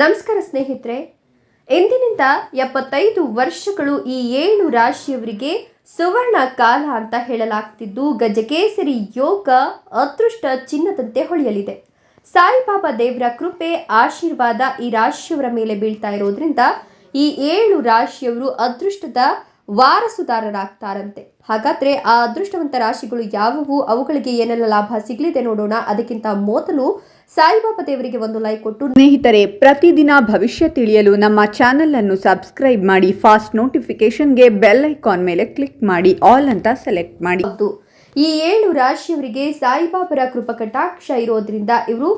ನಮಸ್ಕಾರ ಸ್ನೇಹಿತರೆ ಎಂದಿನಿಂದ ಎಪ್ಪತ್ತೈದು ವರ್ಷಗಳು ಈ ಏಳು ರಾಶಿಯವರಿಗೆ ಸುವರ್ಣ ಕಾಲ ಅಂತ ಹೇಳಲಾಗ್ತಿದ್ದು, ಗಜಕೇಸರಿ ಯೋಗ ಅದೃಷ್ಟ ಚಿನ್ನದಂತೆ ಹೊಳೆಯಲಿದೆ. ಸಾಯಿಬಾಬಾ ದೇವರ ಕೃಪೆ, ಆಶೀರ್ವಾದ ಈ ರಾಶಿಯವರ ಮೇಲೆ ಬೀಳ್ತಾ ಇರೋದ್ರಿಂದ ಈ ಏಳು ರಾಶಿಯವರು ಅದೃಷ್ಟದ ವಾರಸುದಾರರಾಗ್ತಾರಂತೆ. ಹಾಗಾದ್ರೆ ಆ ಅದೃಷ್ಟವಂತ ರಾಶಿಗಳು ಯಾವುವು? ಅವುಗಳಿಗೆ ಏನೆಲ್ಲ ಲಾಭ ಸಿಗಲಿದೆ ನೋಡೋಣ. ಅದಕ್ಕಿಂತ ಮೊದಲು ಸಾಯಿಬಾಬಾ ದೇವರಿಗೆ ಒಂದು ಲೈಕ್ ಕೊಟ್ಟು ಸ್ನೇಹಿತರೆ, ಪ್ರತಿದಿನ ಭವಿಷ್ಯ ತಿಳಿಯಲು ನಮ್ಮ ಚಾನೆಲ್ ಅನ್ನು ಸಬ್ಸ್ಕ್ರೈಬ್ ಮಾಡಿ ಫಾಸ್ಟ್ ನೋಟಿಫಿಕೇಶನ್ಗೆ ಬೆಲ್ ಐಕಾನ್ ಮೇಲೆ ಕ್ಲಿಕ್ ಮಾಡಿ ಆಲ್ ಅಂತ ಸೆಲೆಕ್ಟ್ ಮಾಡಿ. ಈ ಏಳು ರಾಶಿಯವರಿಗೆ ಸಾಯಿಬಾಬರ ಕೃಪಕಟಾಕ್ಷ ಇರೋದ್ರಿಂದ ಇವರು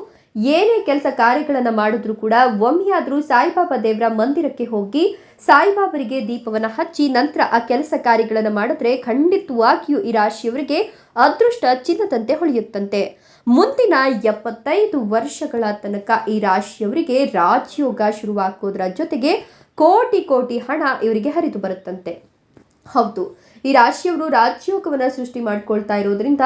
ಏನೇ ಕೆಲಸ ಕಾರ್ಯಗಳನ್ನು ಮಾಡಿದ್ರು ಕೂಡ ಒಮ್ಮೆಯಾದರೂ ಸಾಯಿಬಾಬಾ ದೇವರ ಮಂದಿರಕ್ಕೆ ಹೋಗಿ ಸಾಯಿಬಾಬರಿಗೆ ದೀಪವನ್ನ ಹಚ್ಚಿ ನಂತರ ಆ ಕೆಲಸ ಕಾರ್ಯಗಳನ್ನು ಮಾಡಿದ್ರೆ ಖಂಡಿತವಾಗಿಯೂ ಈ ರಾಶಿಯವರಿಗೆ ಅದೃಷ್ಟ ಚಿನ್ನದಂತೆ ಹೊಳೆಯುತ್ತಂತೆ. ಮುಂದಿನ ಎಪ್ಪತ್ತೈದು ವರ್ಷಗಳ ತನಕ ಈ ರಾಶಿಯವರಿಗೆ ರಾಜಯೋಗ ಶುರುವಾಗುವುದರ ಜೊತೆಗೆ ಕೋಟಿ ಕೋಟಿ ಹಣ ಇವರಿಗೆ ಹರಿದು ಬರುತ್ತಂತೆ. ಹೌದು, ಈ ರಾಶಿಯವರು ರಾಜಯೋಗವನ್ನು ಸೃಷ್ಟಿ ಮಾಡ್ಕೊಳ್ತಾ ಇರೋದ್ರಿಂದ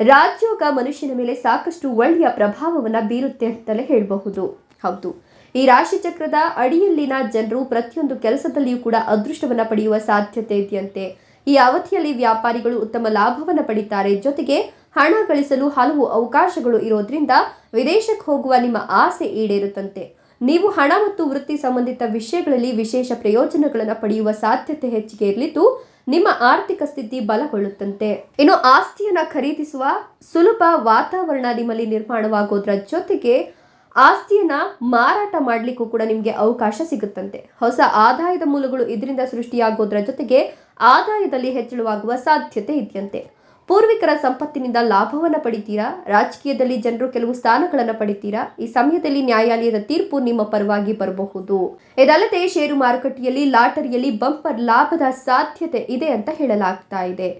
ರಾಜ್ಯೋಗ ಮನುಷ್ಯನ ಮೇಲೆ ಸಾಕಷ್ಟು ಒಳ್ಳೆಯ ಪ್ರಭಾವವನ್ನು ಬೀರುತ್ತೆ ಅಂತಲೇ ಹೇಳಬಹುದು. ಹೌದು. ಈ ರಾಶಿ ಚಕ್ರದ ಅಡಿಯಲ್ಲಿನ ಜನರು ಪ್ರತಿಯೊಂದು ಕೆಲಸದಲ್ಲಿಯೂ ಕೂಡ ಅದೃಷ್ಟವನ್ನು ಪಡೆಯುವ ಸಾಧ್ಯತೆ ಇದೆಯಂತೆ. ಈ ಅವಧಿಯಲ್ಲಿ ವ್ಯಾಪಾರಿಗಳು ಉತ್ತಮ ಲಾಭವನ್ನು ಪಡಿತಾರೆ. ಜೊತೆಗೆ ಹಣ ಗಳಿಸಲು ಹಲವು ಅವಕಾಶಗಳು ಇರೋದ್ರಿಂದ ವಿದೇಶಕ್ಕೆ ಹೋಗುವ ನಿಮ್ಮ ಆಸೆ ಈಡೇರುತ್ತಂತೆ. ನೀವು ಹಣ ಮತ್ತು ವೃತ್ತಿ ಸಂಬಂಧಿತ ವಿಷಯಗಳಲ್ಲಿ ವಿಶೇಷ ಪ್ರಯೋಜನಗಳನ್ನು ಪಡೆಯುವ ಸಾಧ್ಯತೆ ಹೆಚ್ಚಿಗೆ ಇರಲಿದ್ದು, ನಿಮ್ಮ ಆರ್ಥಿಕ ಸ್ಥಿತಿ ಬಲಗೊಳ್ಳುತ್ತಂತೆ. ಇನ್ನು ಆಸ್ತಿಯನ್ನ ಖರೀದಿಸುವ ಸುಲಭ ವಾತಾವರಣ ನಿಮ್ಮಲ್ಲಿ ನಿರ್ಮಾಣವಾಗೋದ್ರ ಜೊತೆಗೆ ಆಸ್ತಿಯನ್ನ ಮಾರಾಟ ಮಾಡಲಿಕ್ಕೂ ಕೂಡ ನಿಮಗೆ ಅವಕಾಶ ಸಿಗುತ್ತಂತೆ. ಹೊಸ ಆದಾಯದ ಮೂಲಗಳು ಇದರಿಂದ ಸೃಷ್ಟಿಯಾಗೋದ್ರ ಜೊತೆಗೆ ಆದಾಯದಲ್ಲಿ ಹೆಚ್ಚಳವಾಗುವ ಸಾಧ್ಯತೆ ಇದೆಯಂತೆ. ಪೂರ್ವಿಕರ ಸಂಪತ್ತಿನಿಂದ ಲಾಭವನ್ನು ಪಡಿತೀರಾ? ರಾಜಕೀಯದಲ್ಲಿ ಜನರು ಕೆಲವು ಸ್ಥಾನಗಳನ್ನು ಪಡಿತೀರಾ? ಈ ಸಮಯದಲ್ಲಿ ನ್ಯಾಯಾಲಯದ ತೀರ್ಪು ನಿಮ್ಮ ಪರವಾಗಿ ಬರಬಹುದು. ಇದಲ್ಲದೆ ಷೇರು ಮಾರುಕಟ್ಟೆಯಲ್ಲಿ, ಲಾಟರಿಯಲ್ಲಿ ಬಂಪರ್ ಲಾಭದ ಸಾಧ್ಯತೆ ಇದೆ ಅಂತ ಹೇಳಲಾಗ್ತಾ ಇದೆ.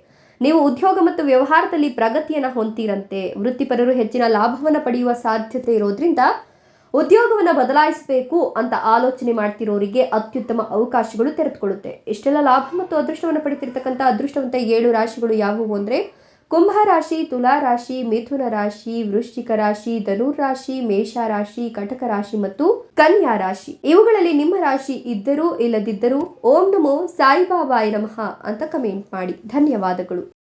ನೀವು ಉದ್ಯೋಗ ಮತ್ತು ವ್ಯವಹಾರದಲ್ಲಿ ಪ್ರಗತಿಯನ್ನು ಹೊಂದಿರಂತೆ. ವೃತ್ತಿಪರರು ಹೆಚ್ಚಿನ ಲಾಭವನ್ನು ಪಡೆಯುವ ಸಾಧ್ಯತೆ ಇರೋದ್ರಿಂದ ಉದ್ಯೋಗವನ್ನು ಬದಲಾಯಿಸಬೇಕು ಅಂತ ಆಲೋಚನೆ ಮಾಡ್ತಿರೋರಿಗೆ ಅತ್ಯುತ್ತಮ ಅವಕಾಶಗಳು ತೆರೆದುಕೊಳ್ಳುತ್ತೆ. ಇಷ್ಟೆಲ್ಲ ಲಾಭ ಮತ್ತು ಅದೃಷ್ಟವನ್ನು ಪಡಿತಿರ್ತಕ್ಕಂಥ ಅದೃಷ್ಟವಂತ ಏಳು ರಾಶಿಗಳು ಯಾವುವು ಅಂದರೆ ಕುಂಭ ರಾಶಿ, ತುಲಾ ರಾಶಿ, ಮಿಥುನ ರಾಶಿ, ವೃಶ್ಚಿಕ ರಾಶಿ ಧನುರ್ ರಾಶಿ, ಮೇಷ ರಾಶಿ, ಕಟಕ ರಾಶಿ ಮತ್ತು ಕನ್ಯಾ ರಾಶಿ. ಇವುಗಳಲ್ಲಿ ನಿಮ್ಮ ರಾಶಿ ಇದ್ದರೂ ಇಲ್ಲದಿದ್ದರೂ ಓಂ ನಮೋ ಸಾಯಿಬಾಬಾಯ ನಮಃ ಅಂತ ಕಮೆಂಟ್ ಮಾಡಿ. ಧನ್ಯವಾದಗಳು.